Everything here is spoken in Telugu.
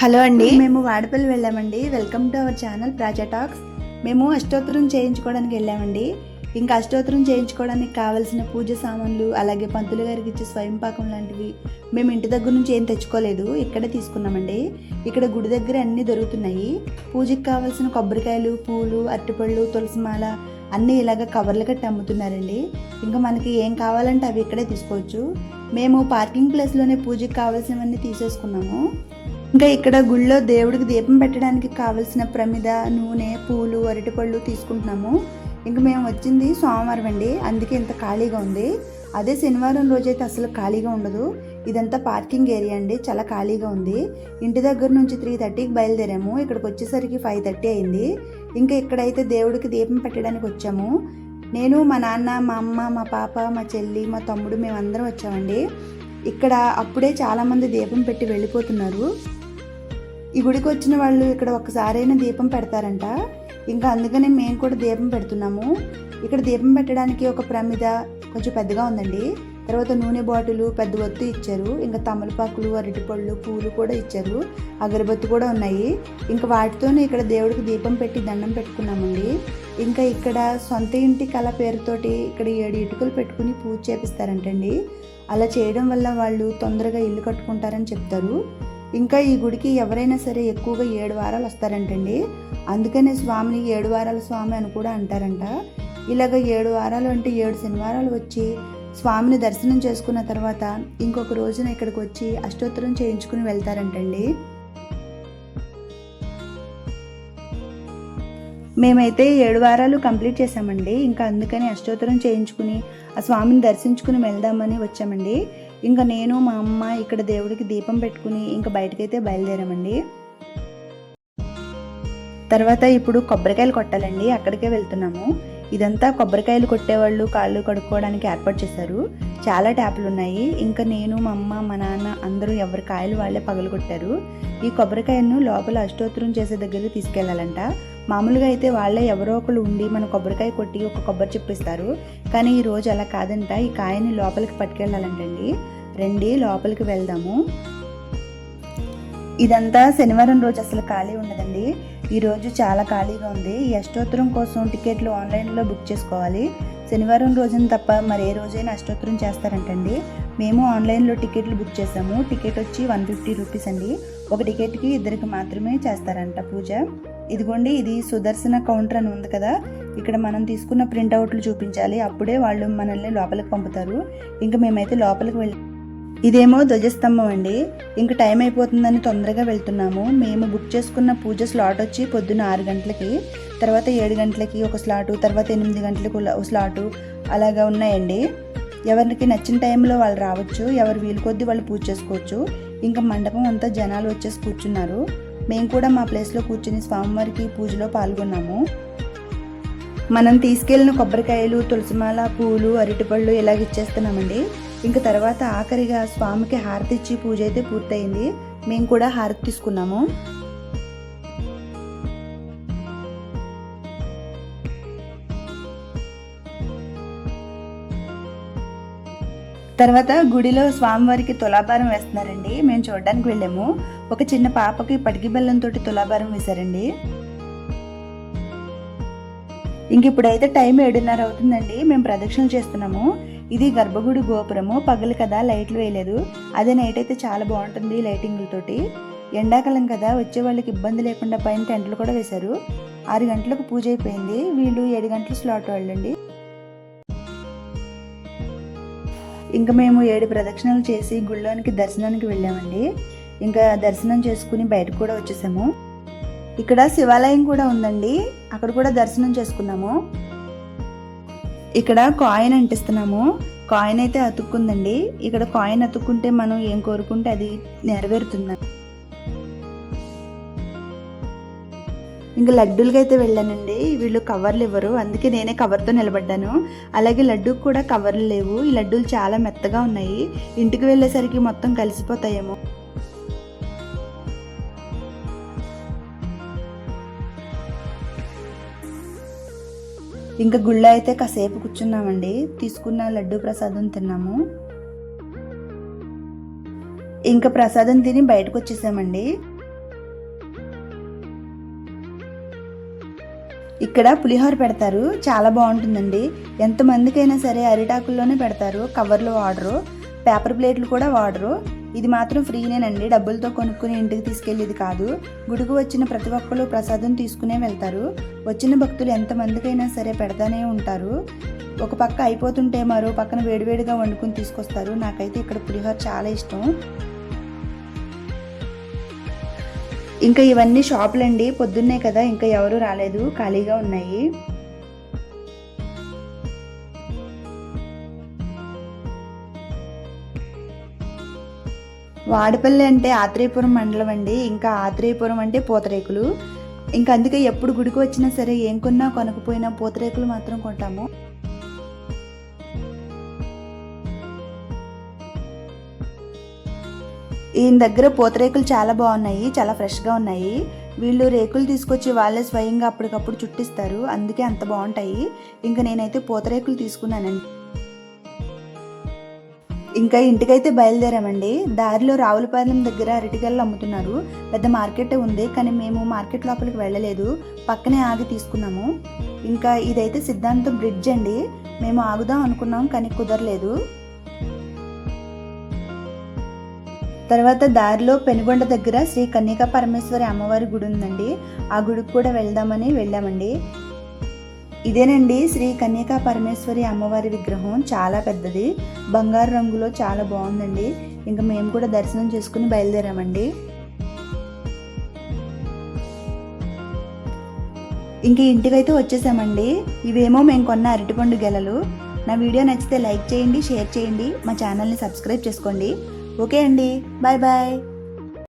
హలో అండి. మేము వాడపల్లి వెళ్ళామండి. Welcome to our channel Praja talks మేము అష్టోత్తరం చేయించుకోవడానికి వెళ్ళామండి. ఇంకా అష్టోత్తరం చేయించుకోవడానికి కావలసిన పూజ సామాన్లు అలాగే పంతులు గారికి ఇచ్చే స్వయం పాకం లాంటివి మేము ఇంటి దగ్గర నుంచి ఏం తెచ్చుకోలేదు. ఇక్కడే తీసుకున్నామండి. ఇక్కడ గుడి దగ్గర అన్నీ దొరుకుతున్నాయి. పూజకి కావాల్సిన కొబ్బరికాయలు పూలు అరటిపళ్ళు తులసిమాల అన్నీ ఇలాగ కవర్లు కట్టి అమ్ముతున్నారండి. ఇంకా మనకి ఏం కావాలంటే అవి ఇక్కడే తీసుకోవచ్చు. మేము పార్కింగ్ ప్లేస్లోనే పూజకి కావాల్సినవన్నీ తీసేసుకున్నాము. ఇంకా ఇక్కడ గుళ్ళో దేవుడికి దీపం పెట్టడానికి కావలసిన ప్రమిద నూనె పూలు అరటిపళ్ళు తీసుకుంటున్నాము. ఇంకా మేము వచ్చింది సోమవారం అండి. అందుకే ఇంత ఖాళీగా ఉంది. అదే శనివారం రోజైతే అసలు ఖాళీగా ఉండదు. ఇదంతా పార్కింగ్ ఏరియా అండి. చాలా ఖాళీగా ఉంది. ఇంటి దగ్గర నుంచి త్రీ థర్టీకి బయలుదేరాము. ఇక్కడికి వచ్చేసరికి ఫైవ్ థర్టీ అయింది. ఇంకా ఇక్కడైతే దేవుడికి దీపం పెట్టడానికి వచ్చాము నేను మా నాన్న మా అమ్మ మా పాప మా చెల్లి మా తమ్ముడు మేమందరం వచ్చామండి. ఇక్కడ అప్పుడే చాలామంది దీపం పెట్టి వెళ్ళిపోతున్నారు. ఈ గుడికి వచ్చిన వాళ్ళు ఇక్కడ ఒక్కసారైనా దీపం పెడతారంట. ఇంకా అందుకనే మేము కూడా దీపం పెడుతున్నాము. ఇక్కడ దీపం పెట్టడానికి ఒక ప్రమిద కొంచెం పెద్దగా ఉందండి. తర్వాత నూనె బాటిల్ పెద్ద ఒత్తు ఇచ్చారు. ఇంకా తమలపాకులు అరటిపళ్ళు పూలు కూడా ఇచ్చారు. అగరబత్తి కూడా ఉన్నాయి. ఇంకా వాటితోనే ఇక్కడ దేవుడికి దీపం పెట్టి దండం పెట్టుకున్నామండి. ఇంకా ఇక్కడ సొంత ఇంటి కళ పేరుతోటి ఇక్కడ ఏడు ఇటుకలు పెట్టుకుని పూజ చేపిస్తారంటండి. అలా చేయడం వల్ల వాళ్ళు తొందరగా ఇల్లు కట్టుకుంటారని చెప్తారు. ఇంకా ఈ గుడికి ఎవరైనా సరే ఎక్కువగా ఏడు వారాలు వస్తారంటండి. అందుకనే స్వామిని ఏడు వారాల స్వామి అని కూడా అంటారంట. ఇలాగ ఏడు వారాలు అంటే ఏడు శనివారాలు వచ్చి స్వామిని దర్శనం చేసుకున్న తర్వాత ఇంకొక రోజున ఇక్కడికి వచ్చి అష్టోత్తరం చేయించుకుని వెళ్తారంటండి. మేమైతే ఏడు వారాలు కంప్లీట్ చేసామండి ఇంకా అందుకని అష్టోత్తరం చేయించుకుని ఆ స్వామిని దర్శించుకుని వెళ్దామని వచ్చామండి. ఇంకా నేను మా అమ్మ ఇక్కడ దేవుడికి దీపం పెట్టుకుని ఇంకా బయటకైతే బయలుదేరామండి. తర్వాత ఇప్పుడు కొబ్బరికాయలు కొట్టాలండి. అక్కడికే వెళ్తున్నాము. ఇదంతా కొబ్బరికాయలు కొట్టేవాళ్ళు కాళ్ళు కడుక్కోవడానికి ఏర్పాటు చేశారు. చాలా ట్యాపులు ఉన్నాయి. ఇంకా నేను మా అమ్మ మా నాన్న అందరూ ఎవరి కాయలు వాళ్ళే పగలు కొట్టారు. ఈ కొబ్బరికాయను లోపల అష్టోత్తరం చేసే దగ్గరికి తీసుకెళ్ళాలంట. మామూలుగా అయితే వాళ్ళే ఎవరో ఒకరు ఉండి మన కొబ్బరికాయ కొట్టి ఒక కొబ్బరి చెప్పిస్తారు కానీ ఈ రోజు అలా కాదంట. ఈ కాయని లోపలికి పట్టుకెళ్ళాలంటండి రండి లోపలికి వెళ్దాము. ఇదంతా శనివారం రోజు అసలు ఖాళీ ఉండదండి. ఈరోజు చాలా ఖాళీగా ఉంది. ఈ అష్టోత్తరం కోసం టికెట్లు ఆన్లైన్లో బుక్ చేసుకోవాలి. శనివారం రోజున తప్ప మరి ఏ రోజైనా అష్టోత్తరం చేస్తారంటండి. మేము ఆన్లైన్లో టికెట్లు బుక్ చేసాము టికెట్ వచ్చి వన్ ఫిఫ్టీ రూపీస్ అండి. ఒక టికెట్కి ఇద్దరికి మాత్రమే చేస్తారంట పూజ. ఇదిగోండి ఇది సుదర్శన కౌంటర్ అని ఉంది కదా. ఇక్కడ మనం తీసుకున్న ప్రింట్అవుట్లు చూపించాలి. అప్పుడే వాళ్ళు మనల్ని లోపలికి పంపుతారు. ఇంకా మేమైతే లోపలికి వెళ్ళి ఇదేమో ధ్వజస్తంభం అండి. ఇంక టైం అయిపోతుందని తొందరగా వెళ్తున్నాము. మేము బుక్ చేసుకున్న పూజ స్లాట్ వచ్చి పొద్దున్న ఆరు గంటలకి తర్వాత ఏడు గంటలకి ఒక స్లాటు తర్వాత ఎనిమిది గంటలకు ఒక స్లాటు అలాగా ఉన్నాయండి. ఎవరికి నచ్చిన టైంలో వాళ్ళు రావచ్చు ఎవరు వీలు కొద్దీ వాళ్ళు పూజ చేసుకోవచ్చు. ఇంకా మండపం అంతా జనాలు వచ్చేసి కూర్చున్నారు. మేము కూడా మా ప్లేస్లో కూర్చుని స్వామివారికి పూజలో పాల్గొన్నాము. మనం తీసుకెళ్ళిన కొబ్బరికాయలు తులసిమాల పూలు అరటిపళ్ళు ఇలాగ ఇచ్చేస్తున్నామండి. ఇంక తర్వాత ఆఖరిగా స్వామికి హారతి ఇచ్చి పూజ అయితే పూర్తయింది. మేము కూడా హారతి తీసుకున్నాము. తర్వాత గుడిలో స్వామివారికి తులాభారం వేస్తున్నారండి. మేము చూడడానికి వెళ్ళాము. ఒక చిన్న పాపకి పటికి బెల్లంతో తులాభారం వేశారండి. ఇంక ఇప్పుడైతే టైం ఏడున్నర అవుతుందండి. మేము ప్రదక్షిణలు చేస్తున్నాము. ఇది గర్భగుడి గోపురము. పగలు కదా లైట్లు వేయలేదు. అదే నైట్ అయితే చాలా బాగుంటుంది లైటింగ్లతోటి ఎండాకాలం కదా వచ్చే వాళ్ళకి ఇబ్బంది లేకుండా పైన టెంట్లు కూడా వేశారు. ఆరు గంటలకు పూజ అయిపోయింది. వీళ్ళు ఏడు గంటలు స్లాట్ వాళ్ళండి. ఇంకా మేము ఏడు ప్రదక్షిణలు చేసి గుళ్ళోనికి దర్శనానికి వెళ్ళామండి. ఇంకా దర్శనం చేసుకుని బయటకు కూడా వచ్చేసాము. ఇక్కడ శివాలయం కూడా ఉందండి. అక్కడ కూడా దర్శనం చేసుకున్నాము. ఇక్కడ కాయిన్ అంటిస్తున్నాము. కాయిన్ అయితే అతుక్కుందండి. ఇక్కడ కాయిన్ అతుక్కుంటే మనం ఏం కోరుకుంటే అది నెరవేరుతుంది ఇంకా లడ్డూలకి అయితే వెళ్ళానండి. వీళ్ళు కవర్లు ఇవ్వరు. అందుకే నేనే కవర్తో నిలబడ్డాను. అలాగే లడ్డూకి కూడా కవర్లు లేవు. ఈ లడ్డూలు చాలా మెత్తగా ఉన్నాయి. ఇంటికి వెళ్ళేసరికి మొత్తం కలిసిపోతాయేమో. ఇంకా గుళ్ళో అయితే కాసేపు కూర్చున్నామండి. తీసుకున్న లడ్డు ప్రసాదం తిన్నాము. ఇంకా ప్రసాదం తిని బయటకు వచ్చేసామండి. ఇక్కడ పులిహోర పెడతారు. చాలా బాగుంటుందండి. ఎంతమందికైనా సరే అరిటాకుల్లోనే పెడతారు. కవర్లు వాడరు. పేపర్ ప్లేట్లు కూడా వాడరు. ఇది మాత్రం ఫ్రీనేనండి. డబ్బులతో కొనుక్కుని ఇంటికి తీసుకెళ్ళేది కాదు. గుడికి వచ్చిన ప్రతి ఒక్కరు ప్రసాదం తీసుకునే వెళ్తారు. వచ్చిన భక్తులు ఎంతమందికైనా సరే పెడతానే ఉంటారు. ఒక పక్క అయిపోతుంటే మరో పక్కన వేడివేడిగా వండుకుని తీసుకొస్తారు. నాకైతే ఇక్కడ పులిహోర చాలా ఇష్టం. ఇంకా ఇవన్నీ షాపులండి. పొద్దున్నే కదా ఇంకా ఎవరు రాలేదు. ఖాళీగా ఉన్నాయి. వాడపల్లి అంటే ఆత్రేయపురం మండలం అండి. ఇంకా ఆత్రేయపురం అంటే పూతరేకులు. ఇంకా అందుకే ఎప్పుడు గుడికి వచ్చినా సరే ఏం కొన్నా కొనకపోయినా పూతరేకులు మాత్రం కొంటాము. ఈయన దగ్గర పూతరేకులు చాలా బాగున్నాయి చాలా ఫ్రెష్గా ఉన్నాయి. వీళ్ళు రేకులు తీసుకొచ్చి వాళ్ళే స్వయంగా అప్పటికప్పుడు చుట్టిస్తారు. అందుకే అంత బాగుంటాయి. ఇంకా నేనైతే పూతరేకులు తీసుకున్నానండి. ఇంకా ఇంటికైతే బయలుదేరామండి. దారిలో రావులపాలెం దగ్గర అరటిగల్లు అమ్ముతున్నారు. పెద్ద మార్కెట్ ఉంది కానీ మేము మార్కెట్ లోపలికి వెళ్ళలేదు. పక్కనే ఆగి తీసుకున్నాము. ఇంకా ఇదైతే సిద్ధాంతం బ్రిడ్జ్ అండి. మేము ఆగుదాం అనుకున్నాం కానీ కుదరలేదు. తర్వాత దారిలో పెనుగొండ దగ్గర శ్రీ కన్యకా పరమేశ్వరి అమ్మవారి గుడి ఉందండి. ఆ గుడికి కూడా వెళ్దామని వెళ్ళామండి. ఇదేనండి శ్రీ కన్యకా పరమేశ్వరి అమ్మవారి విగ్రహం. చాలా పెద్దది. బంగారు రంగులో చాలా బాగుందండి. ఇంకా మేము కూడా దర్శనం చేసుకుని బయలుదేరామండి. ఇంక ఇంటికైతే వచ్చేసామండి. ఇవేమో మేము కొన్న అరటిపండు గెలలు. నా వీడియో నచ్చితే లైక్ చేయండి షేర్ చేయండి. మా ఛానల్ని సబ్స్క్రైబ్ చేసుకోండి. ఓకే అండి. Bye bye.